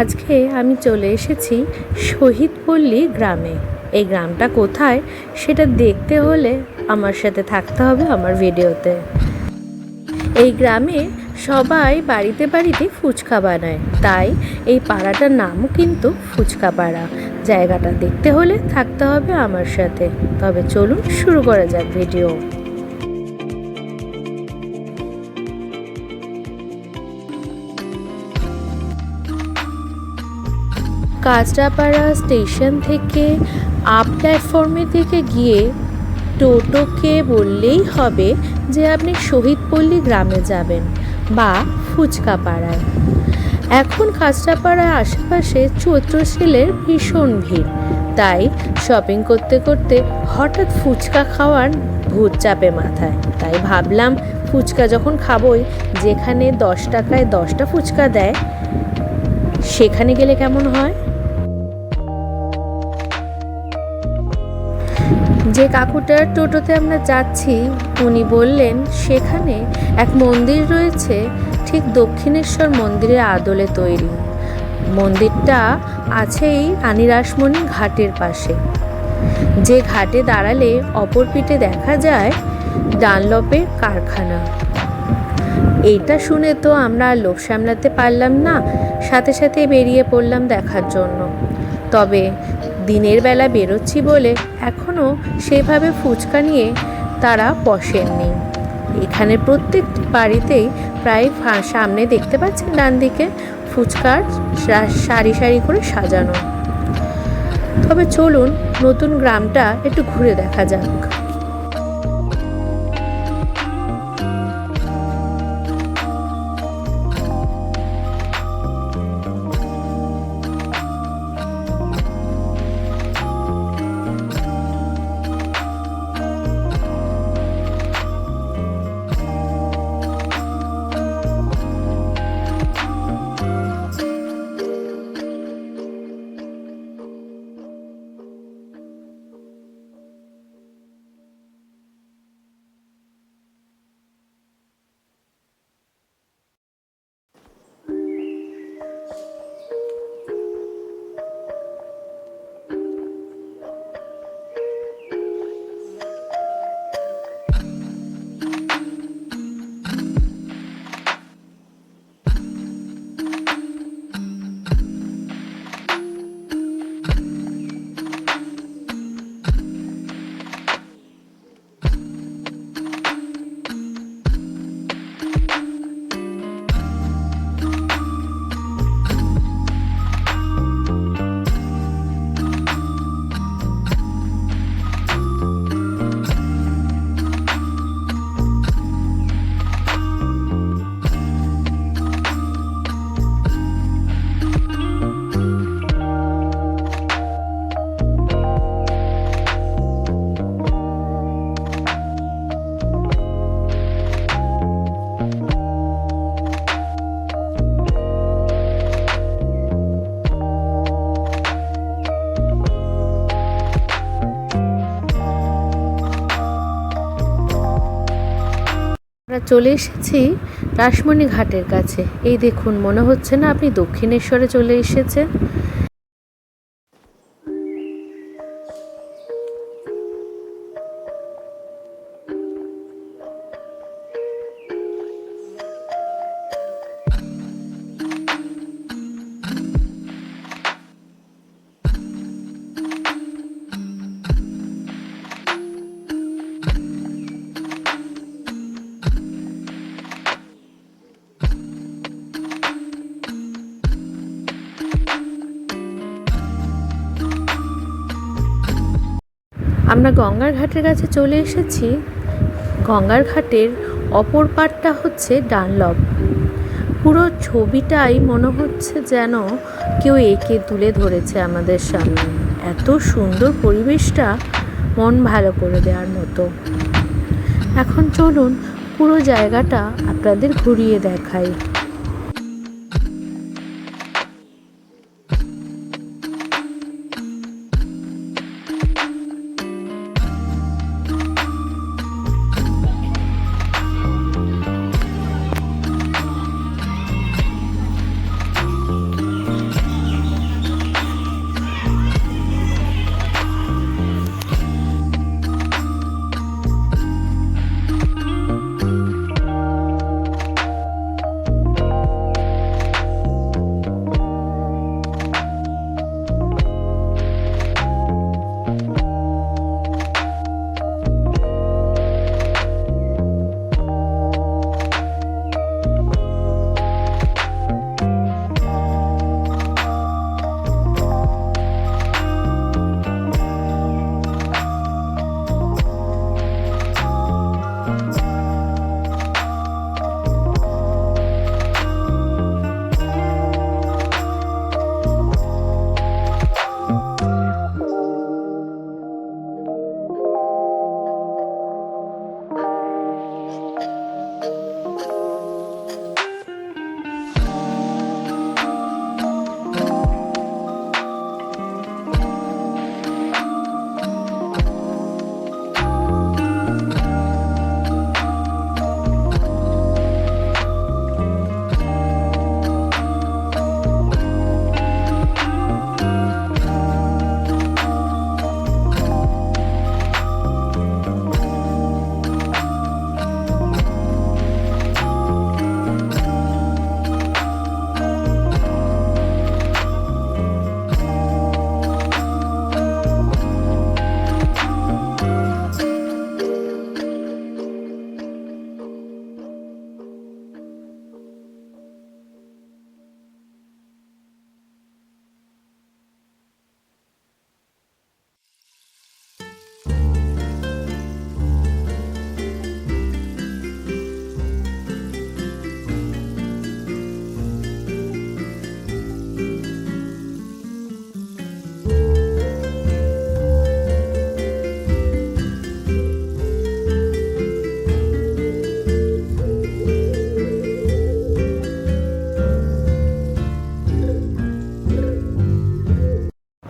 আজকে আমি চলে এসেছি শহীদপল্লী গ্রামে। এই গ্রামটা কোথায় সেটা দেখতে হলে আমার সাথে থাকতে হবে আমার ভিডিওতে। এই গ্রামে সবাই বাড়িতে বাড়িতে ফুচকা বানায়। তাই এই পাড়াটার নামও কিন্তু ফুচকা পাড়া। জায়গাটা দেখতে হলে থাকতে হবে আমার সাথে। তবে চলুন শুরু করা যাক ভিডিও। কাঁচরাপাড়া স্টেশন থেকে আপ প্ল্যাটফর্মের দিকে গিয়ে টোটোকে বললেই হবে যে আপনি শহীদপল্লী গ্রামে যাবেন বা ফুচকা পাড়ায় এখন কাঁচরাপাড়ার আশেপাশে চৈত্র সেলের ভীষণ ভিড়, তাই শপিং করতে করতে হঠাৎ ফুচকা খাওয়ার ভূত চাপে মাথায়। তাই ভাবলাম, ফুচকা যখন খাবোই, যেখানে দশ টাকায় দশটা ফুচকা দেয়, সেখানে গেলে কেমন হয়? যে কাকুটার টোটোতে আমরা যাচ্ছি, উনি বললেন, সেখানে এক মন্দির রয়েছে, ঠিক দক্ষিণেশ্বর মন্দিরের আদলে তৈরি। মন্দিরটা আছে আছেই আনিরাসমণি ঘাটের পাশে। যে ঘাটে দাঁড়ালে অপর পিঠে দেখা যায় ডানলপের কারখানা। এইটা শুনে তো আমরা আর লোভ সামলাতে পারলাম না, সাথে সাথে বেরিয়ে পড়লাম দেখার জন্য। তবে দিনের বেলা বেরোচ্ছি বলে এখনও সেভাবে ফুচকা নিয়ে তারা বসেননি। এখানে প্রত্যেক বাড়িতেই প্রায় সামনে দেখতে পাচ্ছেন ডান দিকে ফুচকার সারি সারি করে সাজানো। তবে চলুন নতুন গ্রামটা একটু ঘুরে দেখা যাক। আমরা চলে এসেছি রাসমণি ঘাটের কাছে। এই দেখুন, মনে হচ্ছে না আপনি দক্ষিণেশ্বরে চলে এসেছেন। আমরা গঙ্গার ঘাটের কাছে চলে এসেছি। গঙ্গার ঘাটের অপর পাড়টা হচ্ছে ডানলপ। পুরো ছবিটাই মনে হচ্ছে যেন কেউ এঁকে তুলে ধরেছে আমাদের সামনে। এত সুন্দর পরিবেশটা মন ভালো করে দেওয়ার মতো। এখন চলুন পুরো জায়গাটা আপনাদের ঘুরিয়ে দেখাই।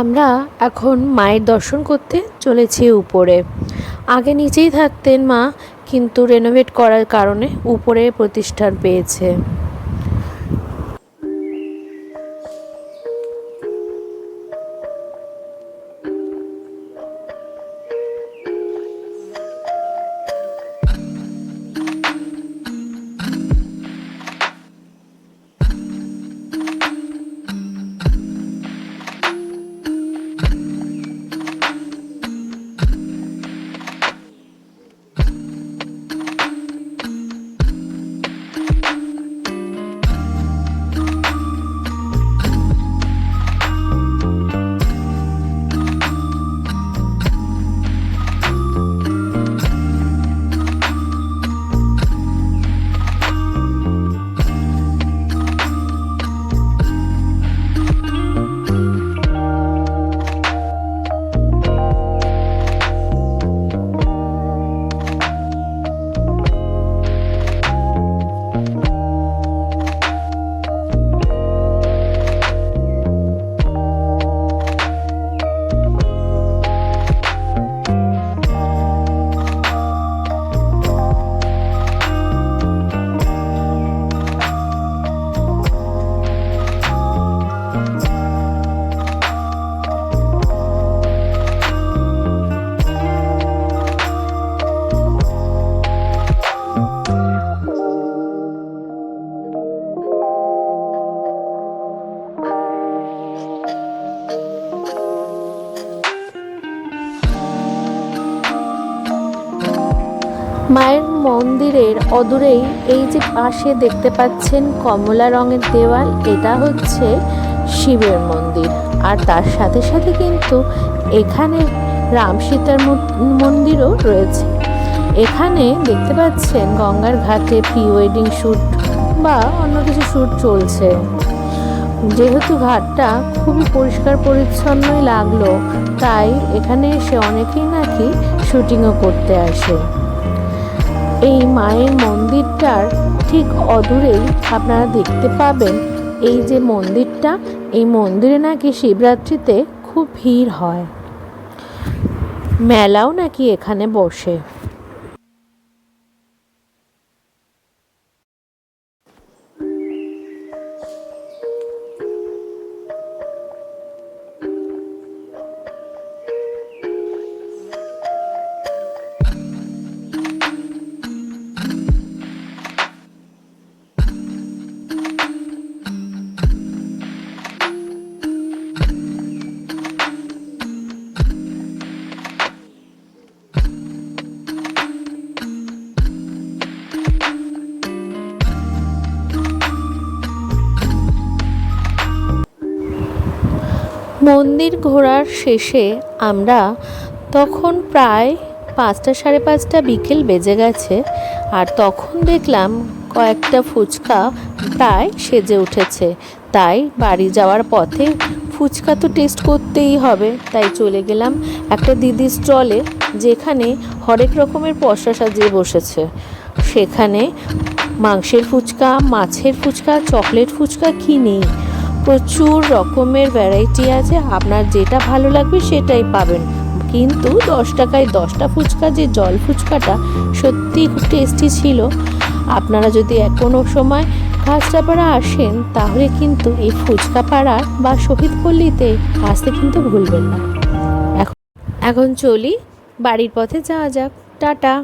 আমরা এখন মায়ের দর্শন করতে চলেছি উপরে। আগে নিচেই থাকতেন মা, কিন্তু রেনোভেট করার কারণে উপরে প্রতিষ্ঠান পেয়েছে। মায়ের মন্দিরের অদূরেই এই যে পাশে দেখতে পাচ্ছেন কমলা রঙের দেওয়াল, এটা হচ্ছে শিবের মন্দির। আর তার সাথে সাথে কিন্তু এখানে রাম সীতার মন্দিরও রয়েছে। এখানে দেখতে পাচ্ছেন গঙ্গার ঘাটে প্রি ওয়েডিং শ্যুট বা অন্য কিছু শ্যুট চলছে। যেহেতু ঘাটটা খুবই পরিষ্কার পরিচ্ছন্নই লাগল, তাই এখানে এসে অনেকেই নাকি শুটিংও করতে আসে। এই মায়ের মন্দিরটার ঠিক অদূরেই আপনারা দেখতে পাবেন এই যে মন্দিরটা, এই মন্দিরে নাকি শিবরাত্রিতে খুব ভিড় হয়। মেলাও নাকি এখানে বসে। মন্দির ঘোরার শেষে আমরা তখন প্রায় পাঁচটা সাড়ে পাঁচটা বিকেল বেজে গেছে আর তখন দেখলাম কয়েকটা ফুচকা প্রায় সেজে উঠেছে। তাই বাড়ি যাওয়ার পথে ফুচকা তো টেস্ট করতেই হবে। তাই চলে গেলাম একটা দিদির স্টলে যেখানে হরেক রকমের পশা সাজিয়ে বসেছে। সেখানে মাংসের ফুচকা, মাছের ফুচকা, চকলেট ফুচকা কি নেই? প্রচুর রকমের ভ্যারাইটি আছে। আপনার যেটা ভালো লাগবে সেটাই পাবেন। কিন্তু দশ টাকায় দশটা ফুচকা, যে জল ফুচকাটা সত্যি খুব টেস্টি ছিল, আপনারা যদি কোনো সময় কাঁচরাপাড়া আসেন, তাহলে কিন্তু এই ফুচকা পাড়া বা শহীদ পল্লীতে আসতে কিন্তু ভুলবেন না। এখন চলি, বাড়ির পথে যাওয়া যাক। টাটা!